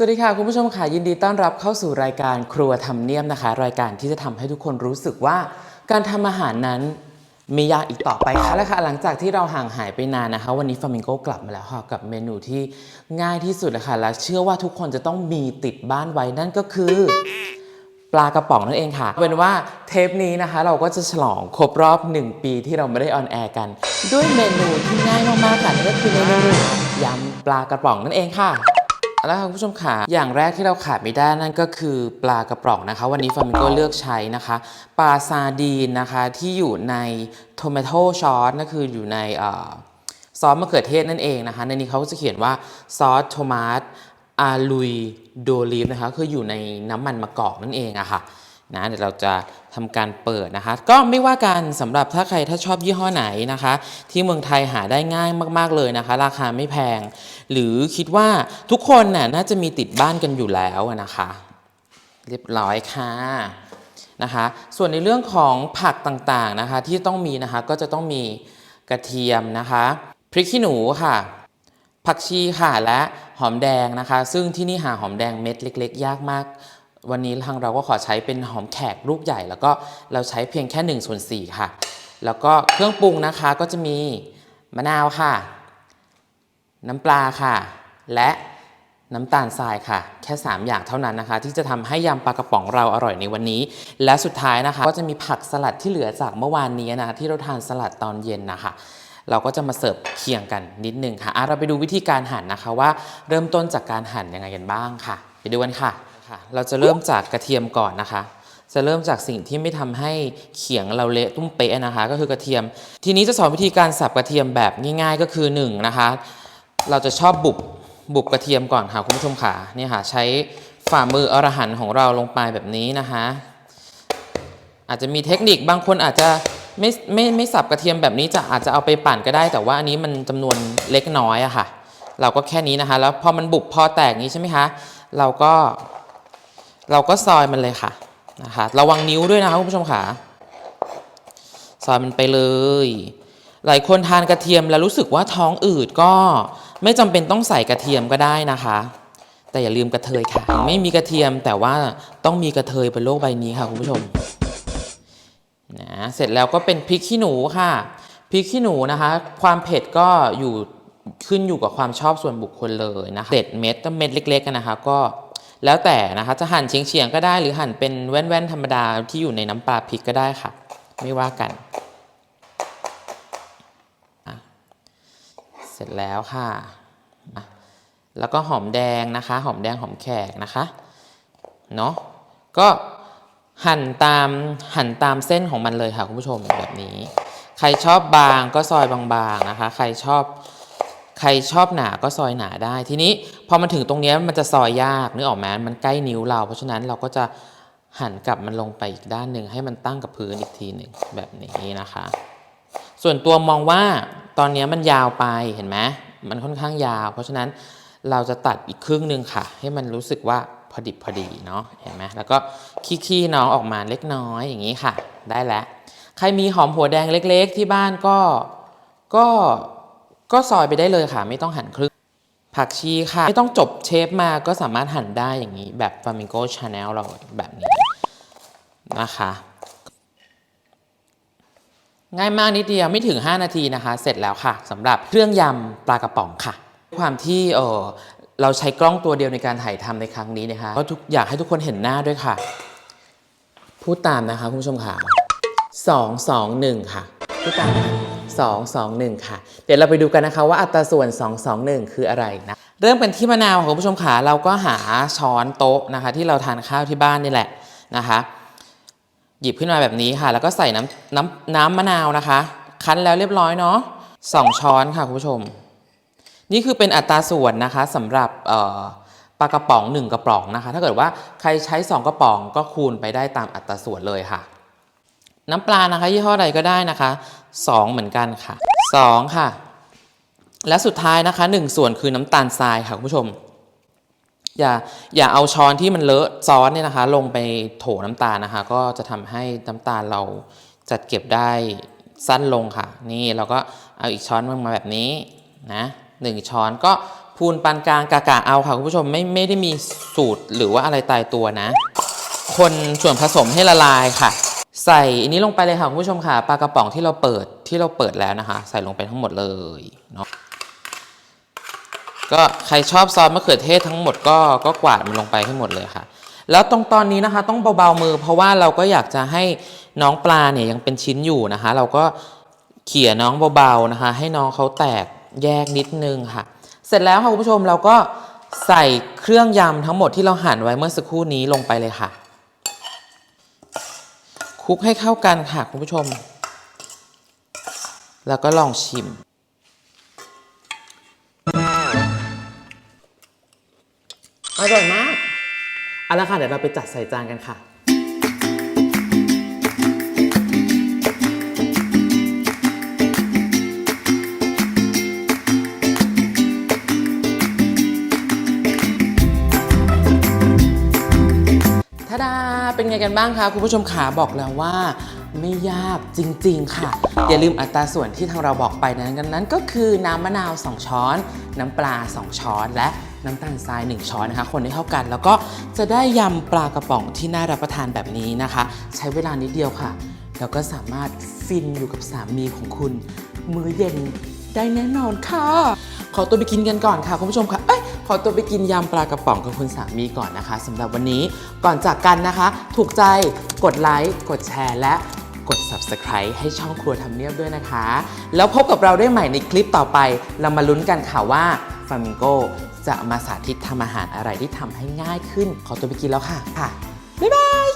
สวัสดีค่ะ คุณผู้ชมค่ะ ยินดีต้อนรับเข้าสู่รายการครัวทำเนียมนะคะ รายการที่จะทำให้ทุกคนรู้สึกว่า การทำอาหารนั้นไม่ยากอีกต่อไปค่ะแล้วค่ะ หลังจากที่เราห่างหายไปนานนะคะ วันนี้ฟามิงโกกลับมาแล้วค่ะกับเมนูที่ง่ายที่สุดนะคะและเชื่อว่าทุกคนจะต้องมีติดบ้านไว้นั่นก็คือปลากระป๋องนั่นเองค่ะ เป็นว่าเทปนี้นะคะ เราก็จะฉลองครบรอบ 1 ปีที่เราไม่ได้ออนแอร์กัน ด้วยเมนูที่ง่ายมากๆค่ะนั่นก็คือเมนูยำปลากระป๋องนั่นเองค่ะ แล้วค่ะคุณผู้ชมค่ะอย่างแรกที่เราขาดไม่ได้นั่นก็คือปลากระป๋องนะคะ วันนี้ฟามิโกเลือกใช้นะคะ ปลาซาดีนนะคะที่อยู่ในโทเมโต้ซอสนั่นคืออยู่ในซอสมะเขือเทศนั่นเองนะคะ ในนี้เขาจะเขียนว่าซอสโทมัสอาลุยโดลีฟนะคะ คืออยู่ในน้ำมันมะกอกนั่นเองอะค่ะ นะเดี๋ยวเราจะทำการเปิดนะคะ ก็ไม่ว่ากันสำหรับถ้าใครถ้าชอบยี่ห้อไหนนะคะ ที่เมืองไทยหาได้ง่ายมาก ๆเลยนะคะ ราคาไม่แพง หรือคิดว่าทุกคนน่ะน่าจะมีติดบ้านกันอยู่แล้วนะคะ เรียบร้อยค่ะนะคะ ส่วนในเรื่องของผักต่างๆนะคะ ที่ต้องมีนะคะก็จะต้องมีกระเทียมนะคะพริกขี้หนูค่ะ ผักชีค่ะและหอมแดงนะคะ ซึ่งที่นี่หาหอมแดงเม็ดเล็ก ๆ ยากมาก วันนี้ทางเราก็ขอใช้เป็นหอมแขกลูกใหญ่ แล้วก็เราใช้เพียงแค่1ส่วน4ค่ะ แล้วก็เครื่องปรุงนะคะก็จะมีมะนาวค่ะ น้ำปลาค่ะ และน้ำตาลทรายค่ะ แค่ 3 อย่างเท่านั้นนะคะ ที่จะทำให้ยำปลากระป๋องเราอร่อยในวันนี้ และสุดท้ายนะคะ ก็จะมีผักสลัดที่เหลือจากเมื่อวานนี้นะะที่เราทานสลัดตอนเย็นนะคะเราก็จะมาเสิร์ฟเคียงกันนิดนึงค่ะอะเราไปดูวิธีการหั่นนะคะว่าเริ่มต้นจากการหั่นยังไงกันบ้างค่ะ ไปดูกันค่ะ ค่ะ เราจะเริ่มจากกระเทียมก่อนนะคะ จะเริ่มจากสิ่งที่ไม่ทำให้เขียงเราเละตุ้มเป๊ะนะคะ ก็คือกระเทียม ทีนี้จะสอนวิธีการสับกระเทียมแบบง่าย ๆ ก็คือหนึ่งนะคะ เราจะชอบบุบบุบกระเทียมก่อนค่ะคุณผู้ชมค่ะเนี่ยค่ะใช้ฝ่ามืออรหันของเราลงไปแบบนี้นะคะ อาจจะมีเทคนิคบางคนอาจจะไม่ไม่ไม่สับกระเทียมแบบนี้จะอาจจะเอาไปปั่นก็ได้ แต่ว่าอันนี้มันจำนวนเล็กน้อยอะค่ะ เราก็แค่นี้นะคะ แล้วพอมันบุบพอแตกนี้ใช่ไหมคะ เราก็ เราก็ซอยมันเลยค่ะนะคะระวังนิ้วด้วยนะคะคุณผู้ชมค่ะซอยมันไปเลย หลายคนทานกระเทียมแล้วรู้สึกว่าท้องอืดก็ไม่จำเป็นต้องใส่กระเทียมก็ได้นะคะ แต่อย่าลืมกระเทยค่ะ ไม่มีกระเทียมแต่ว่าต้องมีกระเทยบนโลกใบนี้ค่ะคุณผู้ชมนะเสร็จแล้วก็เป็นพริกขี้หนูค่ะพริกขี้หนูนะคะ ความเผ็ดก็อยู่ขึ้นอยู่กับความชอบส่วนบุคคลเลยนะคะเด็ดเม็ดถ้เม็ดเล็กๆกันนะคะ ก็ แล้วแต่นะคะจะหั่นเฉียงๆก็ได้หรือหั่นเป็นแว่นๆธรรมดาที่อยู่ในน้ำปลาพริกก็ได้ค่ะ ไม่ว่ากัน เสร็จแล้วค่ะอะแล้วก็หอมแดงนะคะ หอมแดงหอมแขกนะคะเนาะก็หั่นตามหั่นตามเส้นของมันเลยค่ะคุณผู้ชมแบบนี้ ใครชอบบางก็ซอยบางๆนะคะ ใครชอบ ใครชอบหนาก็ซอยหนาได้ ทีนี้พอมันถึงตรงนี้มันจะซอยยากนึกออกไหมมันใกล้นิ้วเรา เพราะฉะนั้นเราก็จะหันกลับมันลงไปอีกด้านหนึ่งให้มันตั้งกับพื้นอีกทีหนึ่งแบบนี้นะคะ ส่วนตัวมองว่าตอนนี้มันยาวไปเห็นไหมมันค่อนข้างยาว เพราะฉะนั้นเราจะตัดอีกครึ่งหนึ่งค่ะ ให้มันรู้สึกว่าพอดิบพอดีเนาะเห็นไหมแล้วก็ขี้ๆน้องออกมาเล็กน้อยอย่างนี้ค่ะ ได้แล้ว ใครมีหอมหัวแดงเล็ก ๆ ที่บ้านก็ก็ ก็ซอยไปได้เลยค่ะ ไม่ต้องหั่นครึ่งผักชีค่ะ ไม่ต้องจบเชฟมาก็สามารถหั่นได้อย่างนี้ แบบ Flamingo Channel เราแบบนี้นะคะ ง่ายมากนิดเดียวไม่ถึง 5 นาทีนะคะ เสร็จแล้วค่ะสำหรับเครื่องยำปลากระป๋องค่ะ ความที่เออเราใช้กล้องตัวเดียวในการถ่ายทำในครั้งนี้นะคะก็ทุกอยากให้ทุกคนเห็นหน้าด้วยค่ะ พูดตามนะคะคุณผู้ชมค่ะสองสองหนึ่งค่ะ พูดตามค่ะสองสองหนึ่งค่ะ เดี๋ยวเราไปดูกันนะคะว่าอัตราส่วน 2 2 1 คืออะไรนะ เริ่มกันที่มะนาวของคุณผู้ชมค่ะเราก็หาช้อนโต๊ะนะคะ ที่เราทานข้าวที่บ้านนี่แหละนะคะ หยิบขึ้นมาแบบนี้ค่ะ แล้วก็ใส่น้ำน้ำน้ำมะนาวนะคะ คั้นแล้วเรียบร้อยเนาะสองช้อนค่ะคุณผู้ชม นี่คือเป็นอัตราส่วนนะคะสำหรับปลากระป๋องหนึ่งกระป๋องนะคะ ถ้าเกิดว่าใครใช้ 2 กระป๋องก็คูณไปได้ตามอัตราส่วนเลยค่ะ น้ำปลานะคะยี่ห้อใดก็ได้นะคะ 2 เหมือนกันค่ะ 2 ค่ะ และสุดท้ายนะคะ 1 ส่วนคือน้ำตาลทรายค่ะคุณผู้ชม อย่าอย่าเอาช้อนที่มันเลอะซอสเนี่ยนะคะ ลงไปโถน้ำตาลนะคะ ก็จะทำให้น้ำตาลเราจัดเก็บได้สั้นลงค่ะ นี่เราก็เอาอีกช้อนลงมาแบบนี้นะหนึ่งช้อนก็พูนปานกลางกากะเอาค่ะคุณผู้ชมไม่ไม่ได้มีสูตรหรือว่าอะไรตายตัวนะ คนส่วนผสมให้ละลายค่ะ ใส่อันนี้ลงไปเลยค่ะคุณผู้ชมค่ะปลากระป๋องที่เราเปิดที่เราเปิดแล้วนะคะ ใส่ลงไปทั้งหมดเลยเนาะก็ใครชอบซอสมะเขือเทศทั้งหมดก็ก็กวาดมันลงไปให้หมดเลยค่ะ แล้วตรงตอนนี้นะคะ ต้องเบาๆมือ เพราะว่าเราก็อยากจะให้น้องปลาเนี่ยยังเป็นชิ้นอยู่นะคะ เราก็เขี่ยน้องเบาๆนะคะ ให้น้องเขาแตกแยกนิดนึงค่ะ เสร็จแล้วค่ะคุณผู้ชมเราก็ใส่เครื่องยำทั้งหมดที่เราหั่นไว้เมื่อสักครู่นี้ลงไปเลยค่ะ ลุกให้เข้ากันค่ะคุณผู้ชม แล้วก็ลองชิม อร่อยมาก เอาละค่ะ เดี๋ยวเราไปจัดใส่จานกันค่ะ เป็นไงกันบ้างคะคุณผู้ชมขาบอกแล้วว่า ไม่ยากจริง ๆ ค่ะ อย่าลืมอัตราส่วนที่ทางเราบอกไปนั้นกันนั้นก็คือน้ำมะนาว 2 ช้อน น้ำปลา 2 ช้อน และน้ำตาลทราย 1 ช้อนนะคะ คนให้เข้ากัน แล้วก็จะได้ยำปลากระป๋องที่น่ารับประทานแบบนี้นะคะ ใช้เวลานิดเดียวค่ะ แล้วก็สามารถฟินอยู่กับสามีของคุณ มื้อเย็นได้แน่นอนค่ะ ขอตัวไปกินกันก่อนค่ะคุณผู้ชมค่ะเอ้ย ขอตัวไปกินยำปลากระป๋องกับคุณสามีก่อนนะคะสำหรับวันนี้ก่อนจากกันนะคะ ถูกใจกดไลค์กดแชร์ และกด subscribe ให้ช่องครัวทำเนียบด้วยนะคะ แล้วพบกับเราได้ใหม่ในคลิปต่อไป เรามาลุ้นกันค่ะว่าฟามิงโกจะมาสาธิตทำอาหารอะไรที่ทำให้ง่ายขึ้น ขอตัวไปกินแล้วค่ะค่ะ บ๊ายบาย